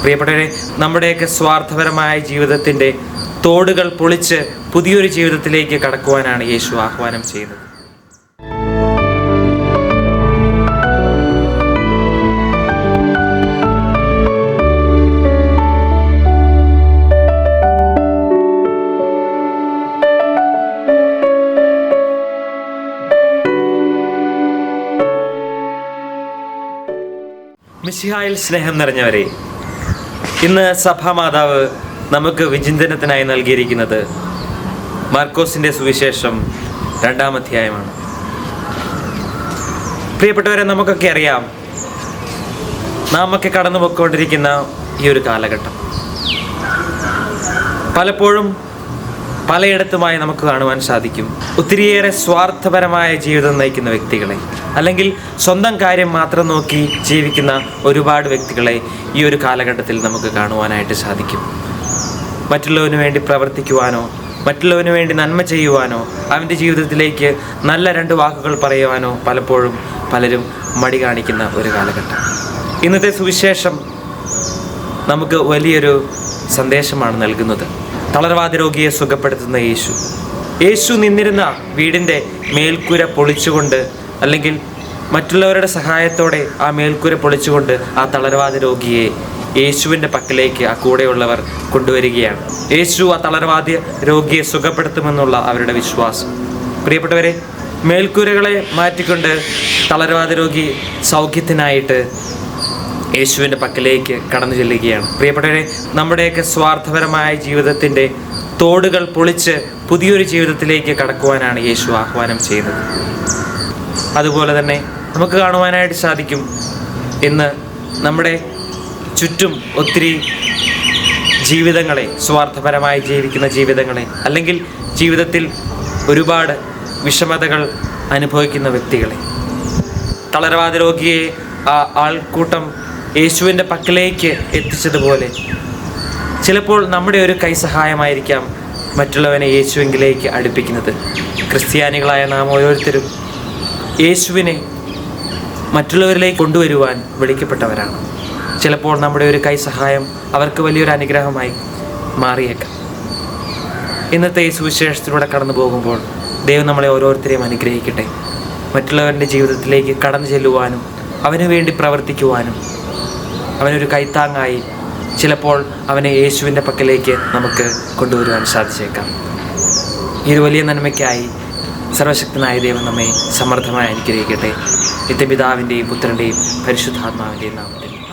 പ്രിയപ്പെട്ടവരെ നമ്മുടെയൊക്കെ സ്വാർത്ഥപരമായ ജീവിതത്തിന്റെ തോടുകൾ പൊളിച്ച് പുതിയൊരു ജീവിതത്തിലേക്ക് കടക്കുവാനാണ് യേശു ആഹ്വാനം ചെയ്യുന്നത്. മിസിഹായിൽ സ്നേഹം നിറഞ്ഞവരെ ഇന്ന് സഭാമാതാവ് നമുക്ക് വിചിന്തനത്തിനായി നൽകിയിരിക്കുന്നത് മാർക്കോസിന്റെ സുവിശേഷം രണ്ടാം അധ്യായമാണ്. പ്രിയപ്പെട്ടവരെ നമുക്കൊക്കെ അറിയാം നാം ഒക്കെ കടന്നു പോയിക്കൊണ്ടിരിക്കുന്ന ഈ ഒരു കാലഘട്ടം. പലപ്പോഴും പലയിടത്തുമായി നമുക്ക് കാണുവാൻ സാധിക്കും. ഒത്തിരിയേറെ സ്വാർത്ഥപരമായ ജീവിതം നയിക്കുന്ന വ്യക്തികളെ അല്ലെങ്കിൽ സ്വന്തം കാര്യം മാത്രം നോക്കി ജീവിക്കുന്ന ഒരുപാട് വ്യക്തികളെ ഈ ഒരു കാലഘട്ടത്തിൽ നമുക്ക് കാണുവാനായിട്ട് സാധിക്കും. മറ്റുള്ളവന് വേണ്ടി പ്രവർത്തിക്കുവാനോ മറ്റുള്ളവന് വേണ്ടി നന്മ ചെയ്യുവാനോ അവന്റെ ജീവിതത്തിലേക്ക് നല്ല രണ്ട് വാക്കുകൾ പറയുവാനോ പലപ്പോഴും പലരും മടി കാണിക്കുന്ന ഒരു കാലഘട്ടം. ഇന്നത്തെ സുവിശേഷം നമുക്ക് വലിയൊരു സന്ദേശമാണ് നൽകുന്നത്. തളർവാദ രോഗിയെ സുഖപ്പെടുത്തുന്ന യേശു. യേശു നിന്നിരുന്ന വീടിന്റെ മേൽക്കൂര പൊളിച്ചുകൊണ്ട് അല്ലെങ്കിൽ മറ്റുള്ളവരുടെ സഹായത്തോടെ ആ മേൽക്കൂര പൊളിച്ചുകൊണ്ട് ആ തളർവാദ രോഗിയെ യേശുവിന്റെ പക്കലേക്ക് ആ കൂടെയുള്ളവർ കൊണ്ടുവരികയാണ്. യേശു ആ തളർവാദ രോഗിയെ സുഖപ്പെടുത്തുമെന്നുള്ള അവരുടെ വിശ്വാസം. പ്രിയപ്പെട്ടവരെ മേൽക്കൂരകളെ മാറ്റിക്കൊണ്ട് തളർവാദ രോഗി സൗഖ്യത്തിനായിട്ട് യേശുവിന്റെ പക്കലേക്ക് കടന്നു ചെല്ലുകയാണ്. പ്രിയപ്പെട്ടവരെ നമ്മുടെയൊക്കെ സ്വാർത്ഥപരമായ ജീവിതത്തിന്റെ തോടുകൾ പൊളിച്ച് പുതിയൊരു ജീവിതത്തിലേക്ക് കടക്കുവാനാണ് യേശു ആഹ്വാനം ചെയ്യുന്നത്. അതുപോലെ തന്നെ നമുക്ക് കാണുവാനായിട്ട് സാധിക്കും ഇന്ന് നമ്മുടെ ചുറ്റും ഒത്തിരി ജീവിതങ്ങളെ സ്വാർത്ഥപരമായി ജീവിക്കുന്ന ജീവിതങ്ങളെ അല്ലെങ്കിൽ ജീവിതത്തിൽ ഒരുപാട് വിഷമതകൾ അനുഭവിക്കുന്ന വ്യക്തികളെ. തളർവാദ രോഗിയെ ആ ആൾക്കൂട്ടം യേശുവിന്റെ പക്കലേക്ക് എത്തിച്ചതുപോലെ. ചിലപ്പോൾ നമ്മുടെ ഒരു കൈസഹായമായിരിക്കാം മറ്റുള്ളവനെ യേശുവിങ്കിലേക്ക് അടുപ്പിക്കുന്നത്. ക്രിസ്ത്യാനികളായ നാം ഓരോരുത്തരും യേശുവിനെ മറ്റുള്ളവരിലേക്ക് കൊണ്ടുവരുവാൻ വിളിക്കപ്പെട്ടവരാണ്. ചിലപ്പോൾ നമ്മുടെ ഒരു കൈസഹായം അവർക്ക് വലിയൊരു അനുഗ്രഹമായി മാറിയേക്കാം. ഇന്നത്തെ ഈ സുവിശേഷത്തിലൂടെ കടന്നു പോകുമ്പോൾ ദൈവം നമ്മളെ ഓരോരുത്തരെയും അനുഗ്രഹിക്കട്ടെ. മറ്റുള്ളവരുടെ ജീവിതത്തിലേക്ക് കടന്നു ചെല്ലുവാനും അവനു വേണ്ടി പ്രവർത്തിക്കുവാനും അവനൊരു കൈത്താങ്ങായി ചിലപ്പോൾ അവനെ യേശുവിന്റെ പക്കലേക്ക് നമുക്ക് കൊണ്ടുവരുവാൻ സാധിച്ചേക്കാം. ഈ ഒരു വലിയ നന്മയ്ക്കായി സർവശക്തനായ ദൈവം നമ്മെ സമർത്ഥമായി അനുഗ്രഹിക്കട്ടെ. നിത്യപിതാവിന്റെയും പുത്രന്റെയും പരിശുദ്ധാത്മാവിന്റെയും നാമത്തിൽ